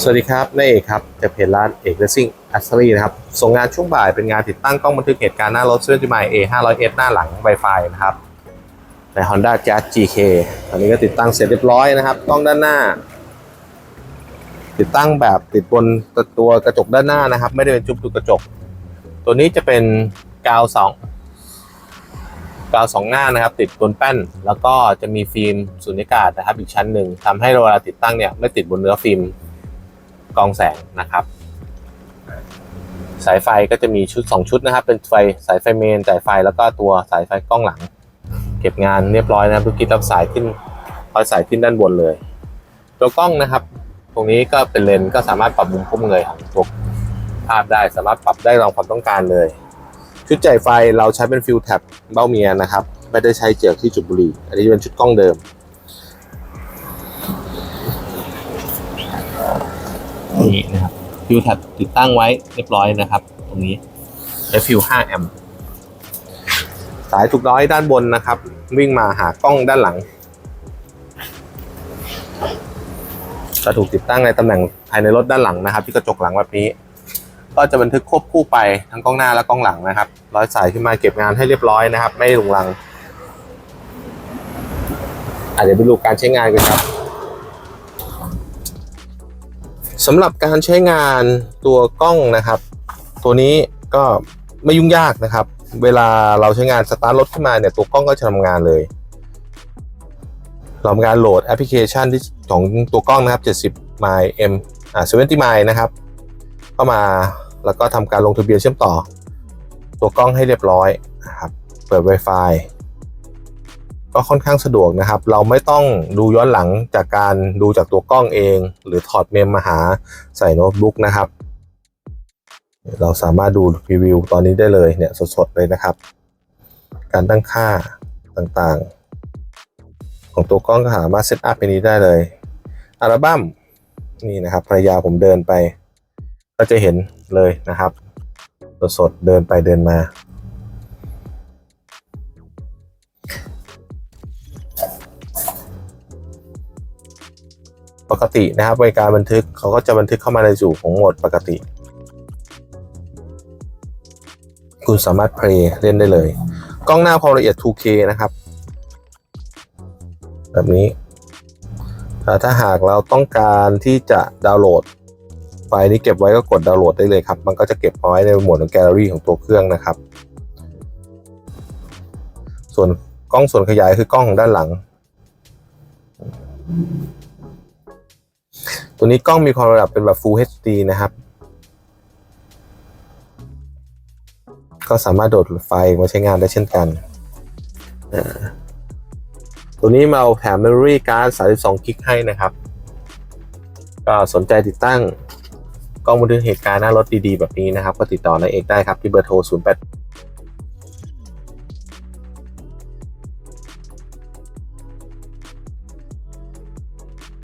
สวัสดีครับนายเอกครับจากเพจร้านเอกเลสซิ่งอัสรีนะครับ ส่งงานช่วงบ่ายเป็นงานติดตั้งกล้องบันทึกเหตุการณ์หน้ารถเสื้อจิมาย A 5 0 0 S หน้าหลัง Wi-Fi นะครับใน Honda Jazz GK ตอนนี้ก็ติดตั้งเสร็จเรียบร้อยนะครับกล้องด้านหน้า ติดตั้งแบบติดบนตัวกระจกด้านหน้านะครับ ไม่ได้เป็นจุ๊บตุกกระจก ตัวนี้จะเป็นกาวสองกาวสองหน้านะครับ ติดบนแป้น แล้วก็จะมีฟิล์มสุญญากาศนะครับ อีกชั้นหนึ่งทำให้เวลาติดตั้งเนี่ยไม่ติดบนเนื้อฟิล์ม กองแสงนะครับสายไฟก็จะมีชุด 2 ชุดนะครับ เป็นไฟสายไฟเมนสายไฟแล้วก็ตัวสายไฟกล้องหลัง เก็บงานเรียบร้อยนะเมื่อกี้รับสายขึ้นร้อยสายขึ้นด้านบนเลย ตัวกล้องนะครับ ตรงนี้ก็เป็นเลนก็สามารถปรับมุมพุ่มเงยของตัวภาพได้สามารถปรับได้ตามความต้องการเลย ชุดจ่ายไฟเราใช้เป็นฟิลแท็บเบ้าเมียนะครับ ไม่ได้ใช้เจียวที่จุดบุหรี่อันนี้เป็นชุดกล้องเดิม นี่นะครับฟิวแท็บติดตั้งไว้เรียบร้อยนะครับ ตรงนี้ใช้ฟิว5แอมป์สายถูกร้อยด้านบนนะครับ วิ่งมาหากล้องด้านหลังจะถูกติดตั้งในตำแหน่งภายในรถด้านหลังนะครับ ที่กระจกหลังแบบนี้ ก็จะบันทึกควบคู่ไปทั้งกล้องหน้าและกล้องหลังนะครับ ร้อยสายขึ้นมาเก็บงานให้เรียบร้อยนะครับ ไม่หลงลังอาจจะเดี๋ยวไปดูการใช้งานกันครับ สำหรับการใช้งานตัวกล้องนะครับ ตัวนี้ก็ไม่ยุ่งยากนะครับ เวลาเราใช้งานสตาร์ทรถขึ้นมาเนี่ยตัวกล้องก็จะทำงานเลยเราทำการโหลดแอปพลิเคชันที่ของตัวกล้องนะครับ 70 my m อ่า70 my นะครับเข้ามาแล้วก็ทำการลงทะเบียนเชื่อมต่อ ตัวกล้องให้เรียบร้อยนะครับ เปิด Wi-Fi ก็ค่อนข้างสะดวกนะครับ เราไม่ต้องดูย้อนหลังจากการดูจากตัวกล้องเอง หรือถอดเมมมาหาใส่โน้ตบุ๊กนะครับ เราสามารถดูพรีวิวตอนนี้ได้เลยเนี่ยสดๆเลยนะครับ การตั้งค่าต่างๆ ของตัวกล้องก็สามารถเซตอัพในนี้ได้เลยอัลบั้มนี่นะครับภรรยาผมเดินไป ก็จะเห็นเลยนะครับ สดๆเดินไปเดินมา ปกตินะครับในการบันทึกเขาก็จะบันทึกเข้ามาในสู่ของโหมดปกติ คุณสามารถเพลย์เล่นได้เลย กล้องหน้าความละเอียด 2K นะครับ แบบนี้ ถ้าหากเราต้องการที่จะดาวน์โหลด ไฟล์นี้เก็บไว้ก็กดดาวน์โหลดได้เลยครับ มันก็จะเก็บเอาไว้ในหมวดของแกลเลอรี่ของตัวเครื่องนะครับ ส่วนกล้องส่วนขยายคือกล้องของด้านหลัง ตัวนี้กล้องมีความระดับเป็นแบบ Full HD นะครับ ก็สามารถโดดไฟมาใช้งานได้เช่นกัน ตัวนี้มาเอาแถม Memory Card 32กิกให้นะครับ ก็สนใจติดตั้งกล้องบันทึกเหตุการณ์หน้ารถดีๆ แบบนี้นะครับ ก็ติดต่อนายเอกได้ครับ ที่เบอร์โทร 08